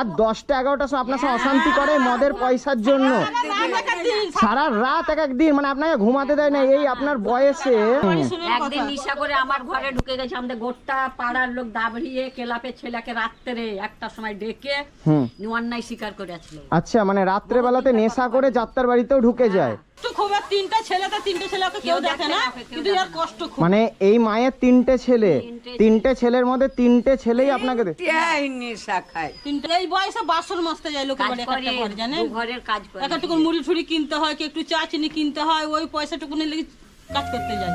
রাত দশটা এগারোটা সময় আপনার সাথে অশান্তি করে মদের পয়সার জন্য। সারা রাত এক একদিন মানে আপনাকে ঘুমাতে দেয় না এই আপনার বয়সে। একদিন নিশা করে আমার ঘরে ঢুকে গেছে আমাদের গোটা পাড়ার লোক দাবড়িয়ে কেলাপের ছেলেকে রাত্রে একটা সময় ডেকে অন্যায় স্বীকার করেছিল আচ্ছা মানে রাত্রে বেলাতে নেশা করে যাত্রার বাড়িতেও ঢুকে যায়। তিনটা ছেলে তো তিনটা ছেলেকে কেউ দেখে না। কিন্তু এর কষ্ট খুব। মানে এই মায়ের তিনটে ছেলে তিনটে ছেলের মধ্যে তিনটে ছেলেই আপনাকে তিনটা এই বয়সে বাসন যায় একটা ঘরের কাজ করে মুড়ি ঠুড়ি কিনতে হয় কি একটু চা চিনি কিনতে হয় ওই পয়সাটুকু নিয়ে লেগে কাজ করতে যায়।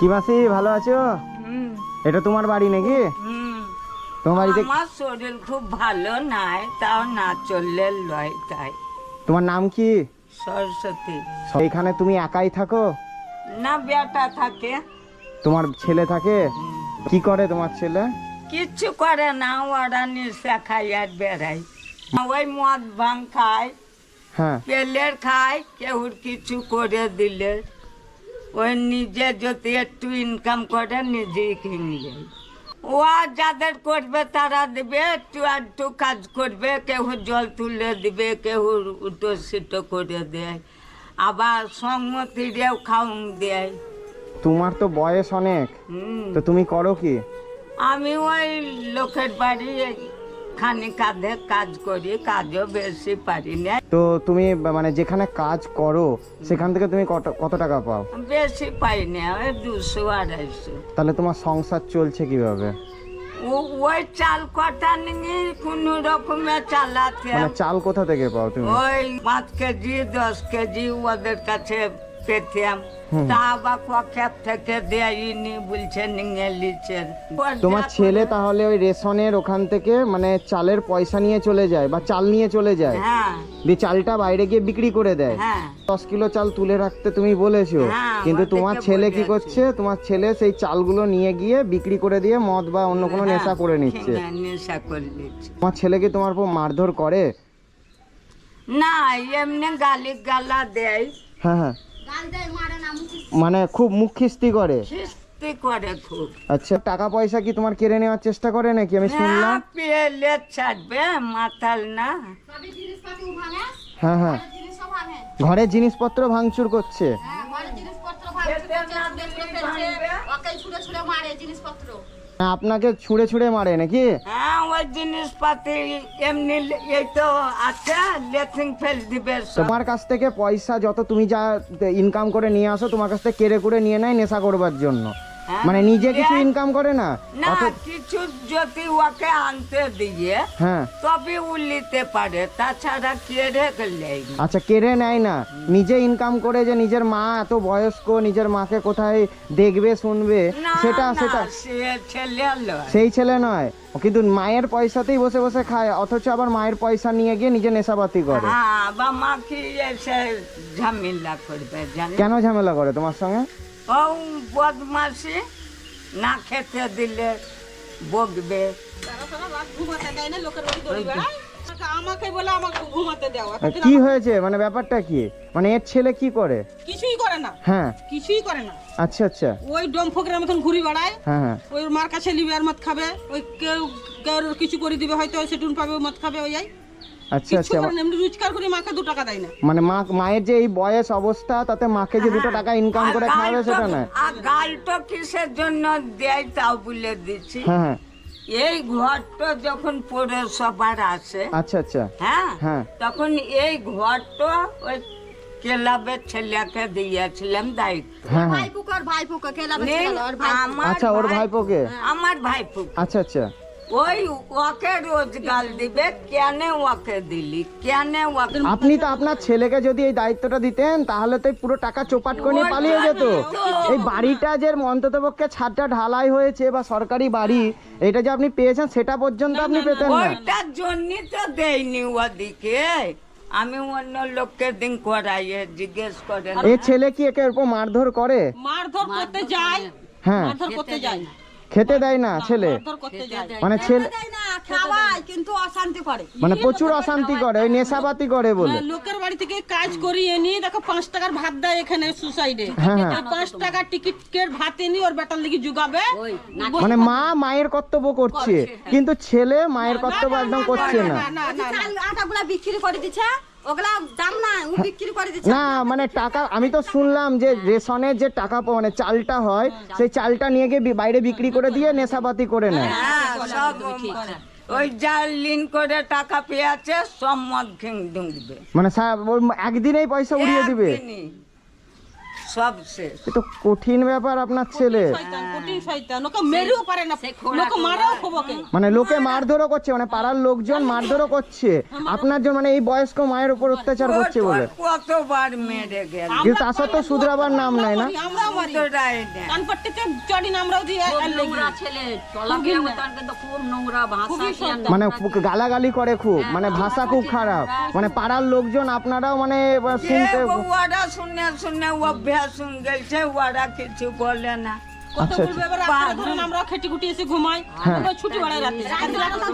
কি মাসি ভালো আছো? এটা তোমার বাড়ি নাকি? তোমার বাড়িতে আমার শরীর খুব ভালো নাই তাও না চললে লয় তাই। তোমার নাম কি? সরস্বতী। এখানে তুমি একাই থাকো? না বেটা থাকে। তোমার ছেলে থাকে? কি করে তোমার ছেলে? কিচ্ছু করে না ওরা নেশা খাই আর বেড়াই ওই মদ ভাং খায় হ্যাঁ। পেলের খায় কেউ কিছু করে দিলে। ওই নিজে যদি একটু ইনকাম করে নিজেই কিনে যায় ও যাদের করবে তারা দিবে একটু একটু কাজ করবে কেউ জল তুলে দিবে কেউ উটো সিটো করে দেয়। আবার সংমতি দিয়েও খাউন দেয়। তোমার তো বয়স অনেক। তো তুমি করো কি? আমি ওই লোকের বাড়ি খানি কাঁধে কাজ করি কাজও বেশি পারি না। তো তুমি মানে যেখানে কাজ করো সেখান থেকে তুমি কত কত টাকা পাও? বেশি পাই না ওই দুশো আড়াইশো। তাহলে তোমার সংসার চলছে কীভাবে? ওই চাল কটা নিয়ে কোনো রকমে চালাতে মানে চাল কোথা থেকে পাও তুমি? ওই পাঁচ কেজি দশ কেজি ওদের কাছে পেতাম। তা কক্ষেপ থেকে দেয়নি বলছে নিয়ে লিছে তোমার ছেলে তাহলে ওই রেশনের ওখান থেকে মানে চালের পয়সা নিয়ে চলে যায় বা চাল নিয়ে চলে যায়? হ্যাঁ। দিয়ে চালটা বাইরে গিয়ে বিক্রি করে দেয়? হ্যাঁ। দশ কিলো চাল তুলে রাখতে তুমি বলেছ। হ্যাঁ, কিন্তু তোমার ছেলে কি করছে? তোমার ছেলে সেই চালগুলো নিয়ে গিয়ে বিক্রি করে দিয়ে মদ বা অন্য কোনো নেশা করে নিচ্ছে। নেশা করে নিচ্ছে। তোমার ছেলে কি তোমার উপর মারধর করে? না এমনি গালি গালা দেয়। হ্যাঁ হ্যাঁ। মানে খুব মুখ খিস্তি করে? খিস্তি করে খুব। আচ্ছা টাকা পয়সা কি তোমার কেড়ে নেওয়ার চেষ্টা করে নাকি? আমি শুনলাম। না পেলে ছাড়বে মাতাল না। হ্যাঁ? হ্যাঁ ঘরের জিনিসপত্র ভাঙচুর করছে। না, আপনাকে ছুঁড়ে ছুঁড়ে মারে নাকি হ্যাঁ ওই জিনিসপাতি এমনি এই তো আছে লেথিং ফেল দিবে তোমার কাছ থেকে পয়সা যত তুমি যা ইনকাম করে নিয়ে আসো তোমার কাছ থেকে কেড়ে করে নিয়ে নেয় নেশা করবার জন্য। মানে নিজে কিছু ইনকাম করে না? না কিছু যদি ওকে আনতে দিয়ে হ্যাঁ। তবে উলিতে পারে। তাছাড়া কেড়ে গেলে আচ্ছা কেড়ে নেয় না। নিজে ইনকাম করে যে নিজের মা এত বয়স্ক নিজের মাকে কোথায় দেখবে শুনবে সেটা সেটা। সেই ছেলে নয়। কিন্তু মায়ের পয়সাতেই বসে বসে খায় অথচ আবার মায়ের পয়সা নিয়ে গিয়ে নিজে নেশাবাতি করে। হ্যাঁ বা মা কি এসে ঝামেলা করবে কেন ঝামেলা করে তোমার সঙ্গে? ও বদমাসি না খেতে দিলে বকবে। আমাকে বলে আমাকে ঘুমাতে দেওয়া। কি হয়েছে? মানে ব্যাপারটা কি? মানে এর ছেলে কি করে? কিছুই করে না। হ্যাঁ। কিছুই করে না। আচ্ছা আচ্ছা। ওই ডম ফকরের মতন ঘুরি বেড়ায়। হ্যাঁ হ্যাঁ। ওই মার কাছে লিবে আর মদ খাবে। ওই কেউ কেউ কিছু করে দিবে হয়তো সে টুন পাবে ও মদ খাবে ওই যাই আচ্ছা আচ্ছা করে না এমনি রোজগার করে মাকে দু টাকা দেয় না। মানে মা মায়ের যে এই বয়স অবস্থা তাতে মাকে যে দুটো টাকা ইনকাম করে খাওয়াবে সেটা গালটা- আর গালটা কিসের জন্য দেয় তাও বলে দিচ্ছি। হ্যাঁ হ্যাঁ। এই ঘরটা যখন পৌরসভার আসে আচ্ছা আচ্ছা। হ্যাঁ হ্যাঁ। তখন এই ঘরটা ওই ক্লাবের ছেলেকে দিয়েছিলাম দায়িত্ব। হ্যাঁ হ্যাঁ। আমার আচ্ছা ওর ভাইপোকে? আমার ভাইপো। আচ্ছা আচ্ছা। ওই ওকে রোজগার দিবে কেন ওকে দিলি? কেন ওকে আপনি তো আপনার ছেলেকে যদি এই দায়িত্বটা দিতেন তাহলে তো পুরো টাকা চোপাট করে পালিয়ে যেত। এই বাড়িটা যে অন্তত পক্ষে ছাদটা ঢালাই হয়েছে বা সরকারি বাড়ি এটা যে আপনি পেয়েছেন সেটা পর্যন্ত আপনি পেতেন না। ওইটার জন্যই তো দেয়নি ওদিকে। আমি অন্য লোককে দিন করাইয়ে জিজ্ঞেস করে এই ছেলে কি একে উপর মারধর করে? মারধর করতে যায়। হ্যাঁ। মারধর করতে যায়। খেতে দেয় না ছেলে। মানে ছেলে কিন্তু অশান্তি করে। মানে প্রচুর অশান্তি করে ওই নেশাপাতি করে বলে। হ্যাঁ, লোকের বাড়ি থেকে কাজ করিয়ে নিয়ে দেখো পাঁচ টাকার ভাত দেয় এখানে সুসাইডে। হ্যাঁ, হ্যাঁ। পাঁচ টাকার টিকিটের ভাত এনে ওর বেটার লিগে জুগাবে। ওই মানে মা মায়ের কর্তব্য করছে কিন্তু ছেলে মায়ের কর্তব্য একদম করছে না না। আটাগুলা বিক্রি করে দিচ্ছে? ওগুলা দাম না ও বিক্রি করে দিচ্ছে। না মানে টাকা আমি তো শুনলাম যে রেশনের যে টাকা মানে চালটা হয় সেই চালটা নিয়ে গিয়ে বাইরে বিক্রি করে দিয়ে নেশাপাতি করে নেয়। হ্যাঁ সব ওই যার লিন করে টাকা পেয়েছে সব মদ মানে একদিনেই পয়সা উড়িয়ে দিবে। সব শেষ। এ তো কঠিন ব্যাপার আপনার ছেলে। কঠিন শয়তান ওকে মেরেও পারে না। লোকে মারেও খবকে মানে লোকে মারধরও করছে মানে পাড়ার লোকজন মারধরও করছে। আপনার জন্য মানে এই বয়স্ক মায়ের উপর অত্যাচার করছে বলে। কতবার মেরে গেল। কিন্তু তা সত্ত্বেও শুধরাবার নাম নাই না? মানে গালাগালি করে খুব। মানে ভাষা খুব খারাপ। মানে পাড়ার লোকজন আপনারাও মানে এবার শুনতে শুনে শুনে অভ্যাস গেছে ওরা কিছু বলে না। আচ্ছা, আমরা খেটি খুটি এসে ঘুমাই হ্যাঁ। ছুটি বেড়াই রাতে।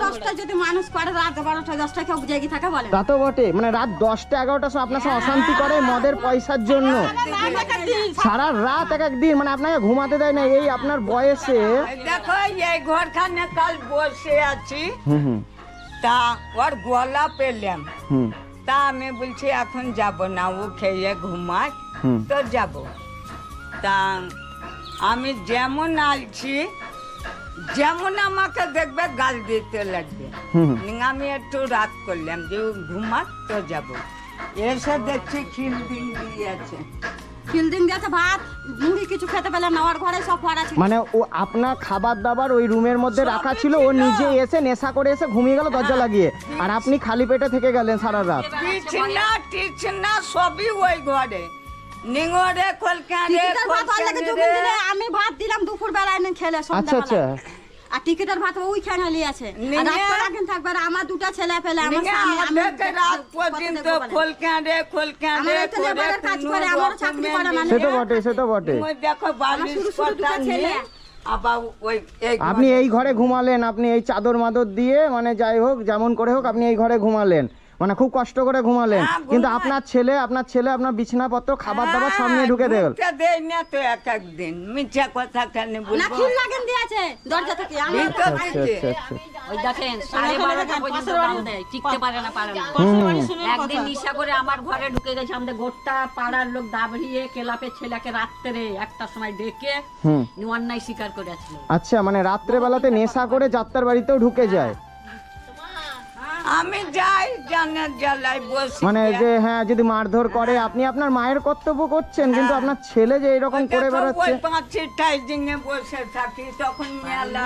দশটা যদি মানুষ করে রাত বারোটা দশটা কেউ জেগে থাকে বলে তা তো বটে। মানে রাত দশটা এগারোটার সময় আপনার সঙ্গে অশান্তি করে মদের পয়সার জন্য। সারা রাত এক এক দিন মানে আপনাকে ঘুমাতে দেয় না। এই আপনার বয়সে দেখো এই ঘরখানে কাল বসে আছি। তা ওর গলা পেলাম। তা আমি বলছি এখন যাব না ও খেয়ে ঘুমায় তো যাব। তা আমি যেমন আলছি যেমন আমাকে দেখবে গাল দিতে লাগবে। হুম। হুম। নিং আমি একটু রাত করলাম যে ঘুমাক তো যাব। এসে দেখছি খিল দিন দিয়েছে ফিল্ডিং দিয়েছে ভাত মুড়ি কিছু খেতে পেলে না ওর ঘরে সব ফোয়ারা ছিল মানে ও আপনার খাবার দাবার ওই রুমের মধ্যে রাখা ছিল ও নিজে এসে নেশা করে এসে ঘুমিয়ে গেল দরজা লাগিয়ে। আর আপনি খালি পেটে থেকে গেলেন সারা রাত। টিছনা টিছনা সবই ওই ঘরে। খোলকারে আমি ভাত দিলাম দুপুর বেলায় এনে খেলে আচ্ছা আচ্ছা। আর টিকিটের ভাত ওই খেয়ে আর একদিন থাকবে আর আমার দুটা ছেলে পেলে আমার স্বামী আমি রাত পর্যন্ত খোলকারে খোলকারে আমার কাজ করে আমারও চাকরি করে মানে। সে বটে সে বটে। দেখো বালিশ শুধু শুধু দুটো কথা ছেলে। নিয়ে আপনি এই ঘরে ঘুমালেন আপনি এই চাদর মাদর দিয়ে মানে যাই হোক যেমন করে হোক আপনি এই ঘরে ঘুমালেন। মানে খুব কষ্ট করে ঘুমালেন। হ্যাঁ, কিন্তু আপনার ছেলে আপনার ছেলে আপনার বিছানাপত্র খাবার দাবার সব নিয়ে ঢুকে দেবে দেয় না তো এক একদিন মিথ্যা কথা কেন বলব? খিল লাগেন দিয়েছে দরজা থেকে আমার ভিতর থেকে ওই দেখেন সাড়ে বারোটা পর্যন্ত দাম দেয় টিকতে পারে না পারে না। পাশের বাড়ি শুনে একদিন নিশা করে আমার ঘরে ঢুকে গেছে আমাদের গোটা পাড়ার লোক দাবড়িয়ে কেলাপের ছেলেকে রাত্রে একটা সময় ডেকে হুম। অন্যায় স্বীকার করেছিল। আচ্ছা মানে রাত্রেবেলাতে নেশা করে যাত্রার বাড়িতেও ঢুকে যায়। আমি যাই জানের জ্বালাই বসি। মানে যে হ্যাঁ যদি মারধর করে আপনি আপনার মায়ের কর্তব্য করছেন কিন্তু আপনার ছেলে যে এরকম করে বেড়াচ্ছে ওই পাঁচি টাইজিং এ বসে থাকি তখন মেলা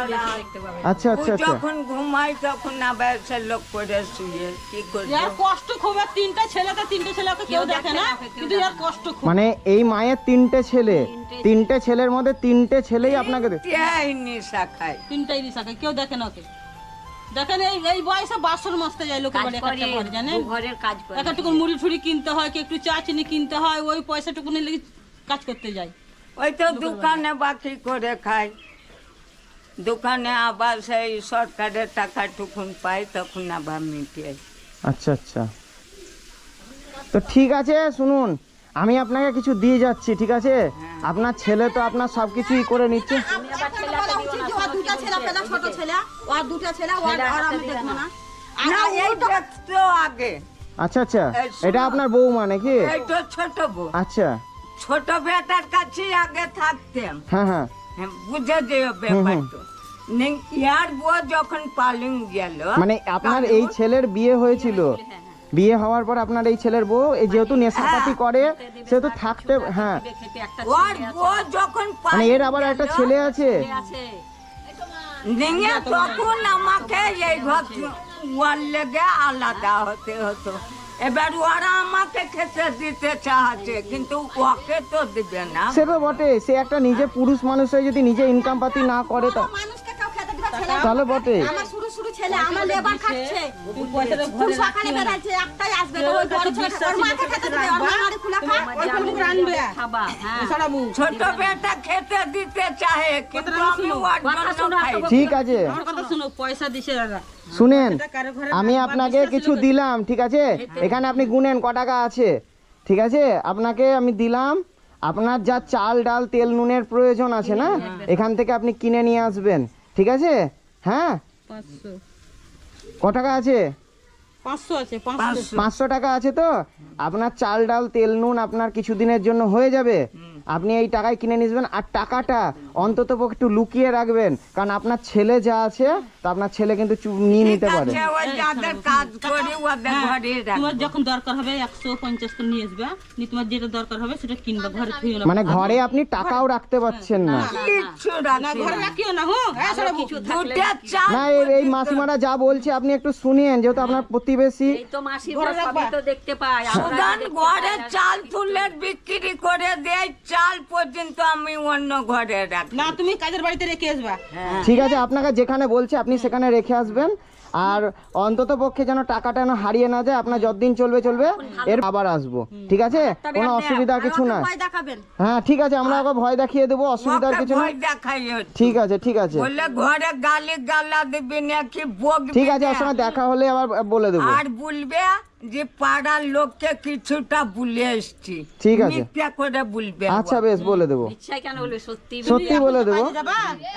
আচ্ছা আচ্ছা আচ্ছা। যখন ঘুমাই তখন আবার সে লোক করে শুয়ে কি করব? কষ্ট খুব আর তিনটা ছেলেতে তিনটে ছেলেকে কেউ দেখে না কিন্তু ইয়ার কষ্ট খুব। মানে এই মায়ের তিনটে ছেলে তিনটে ছেলের মধ্যে তিনটে ছেলেই আপনাকে দে- তিয়াই নিশা খায়। তিনটাই রিসাকে কেউ দেখে না ওকে। দেখেন এই এই বয়সে বাসন মাজতে যায় লোকের বাড়ি একটা ঘরে জানেন? ঘরের কাজ করে। একটা মুড়ি ঠুড়ি কিনতে হয় কি একটু চা চিনি কিনতে হয় ওই পয়সা টুকুনি লেগে কাজ করতে যায়। ওই তো দোকানে বাকি করে খায় দোকানে আবার সেই সরকারের টাকা টুকুন পাই তখন আবার মিটিয়ে। আচ্ছা আচ্ছা। তো ঠিক আছে শুনুন আমি আপনাকে কিছু দিয়ে যাচ্ছি ঠিক আছে? আপনার ছেলে তো আপনার সব কিছুই করে নিচ্ছে বলা উচিত যে ওর দুটা ছেলে ছোট ছেলে ওর দুটা ছেলে ওর ওর আমি দেখব না। না। এই ওটা- আগে। আচ্ছা আচ্ছা এটা আপনার নাকি? এই তো ছোট বউ। আচ্ছা। ছোট বেটার কাছে আগে থাকতাম হ্যাঁ হ্যাঁ। হ্যাঁ, বুঝে দিও ব্যাপারটা। ইয়ার বউ যখন পালিং গেল মানে আপনার এই ছেলের বিয়ে হয়েছিল। বিয়ে হওয়ার পর আপনার এই ছেলের বউ এই যেহেতু নেশাপাতি করে সেহেতু থাকতে হ্যাঁ। বউ মানে এর আবার একটা ছেলে আছে। নিয়ে তখন আমাকে এই ঘর ওয়ার লেগে আলাদা হতে হতো। এবার ওরা আমাকে খেতে দিতে চাচ্ছে কিন্তু ওকে তো দিবে না। সে তো বটে সে একটা নিজে পুরুষ মানুষ হয়ে যদি নিজে ইনকাম পাতি না করে তা তাহলে বটে। আমার শুরু শুরু ছেলে ছেলে আমার লেবার খাচ্ছে। পয়সাটা সকালে বেড়াচ্ছে একটাই আসবে ওই বড় ছেলে ওর মাকে খেতে দেবে ওর মা হাড়ি খুলে ওই ফোন করে আনবে খাবা হ্যাঁ। ছোট বেটা খেতে দিতে চাহে কিন্তু আমি শুনো, ওর কথা জন্য শোনো, খাই। ঠিক আছে। আমার কথা শুনো পয়সা দিছে দাদা। শুনেন আমি আপনাকে কিছু দিলাম ঠিক আছে? এখানে আপনি গুনেন ক টাকা আছে? ঠিক আছে? আপনাকে আমি দিলাম আপনার যা চাল ডাল তেল নুনের প্রয়োজন আছে না? এখান থেকে আপনি কিনে নিয়ে আসবেন। ঠিক আছে? হ্যাঁ? ক টাকা আছে? পাঁচশো আছে পাঁচশো। পাঁচশো। টাকা আছে তো? আপনার চাল ডাল তেল নুন আপনার কিছুদিনের জন্য হয়ে যাবে। আপনি এই টাকায় কিনে নিয়ে আসবেন আর টাকাটা অন্তত পক্ষে একটু লুকিয়ে রাখবেন। কারণ আপনার ছেলে যা আছে তা আপনার ছেলে কিন্তু চু- নিয়ে নিতে পারে। তোমার যখন দরকার হবে একশো পঞ্চাশ করে নিয়ে আসবে তোমার যেটা দরকার হবে সেটা কিনবা ঘরে মানে ঘরে আপনি টাকাও রাখতে পারছেন না। কিচ্ছু না রাখি ঘরে না। রাখিও না হো হ্যাঁ না এই এই মাসিমারা যা বলছে আপনি একটু শুনিয়েন যেহেতু আপনার প্রতিবেশী। তো দেখতে পাই ঘরে চাল তুলে বিক্রি করে দেয় পর্যন্ত আমি অন্য ঘরে রাখি। না তুমি কাজের বাড়িতে রেখে আসবা। ঠিক আছে আপনাকে যেখানে বলছে আপনি সেখানে রেখে আসবেন। আর অন্তত পক্ষে যেন টাকাটা যেন হারিয়ে না যায় আপনার যতদিন চলবে চলবে এর আবার আসব। ঠিক আছে? কোনো অসুবিধা কিছু না হ্যাঁ ঠিক আছে আমরা ওকে ভয় দেখিয়ে দেবো অসুবিধার কিছু না ভয় দেখাই হচ্ছে। ঠিক আছে ঠিক আছে। ঘরে গালি গালা দিবি নাকি ঠিক আছে। ওর সঙ্গে দেখা হলে আবার বলে দেবো। আর বলবে যে পাড়ার লোককে কিছুটা বলে এসছি। ঠিক আছে। মিথ্যা করে বলবে আচ্ছা বেশ বলে দেবো। কেন বলবে? সত্যি সত্যি বলে দেবো।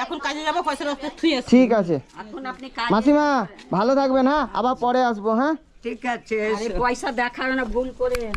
এখন কাজে যাব পয়সা রাখতে থুই আসবে ঠিক আছে। এখন আপনি কাজ মাসিমা ভালো থাকবেন হ্যাঁ? আবার পরে আসব হ্যাঁ? ঠিক আছে আরে পয়সা দেখার না ভুল করে না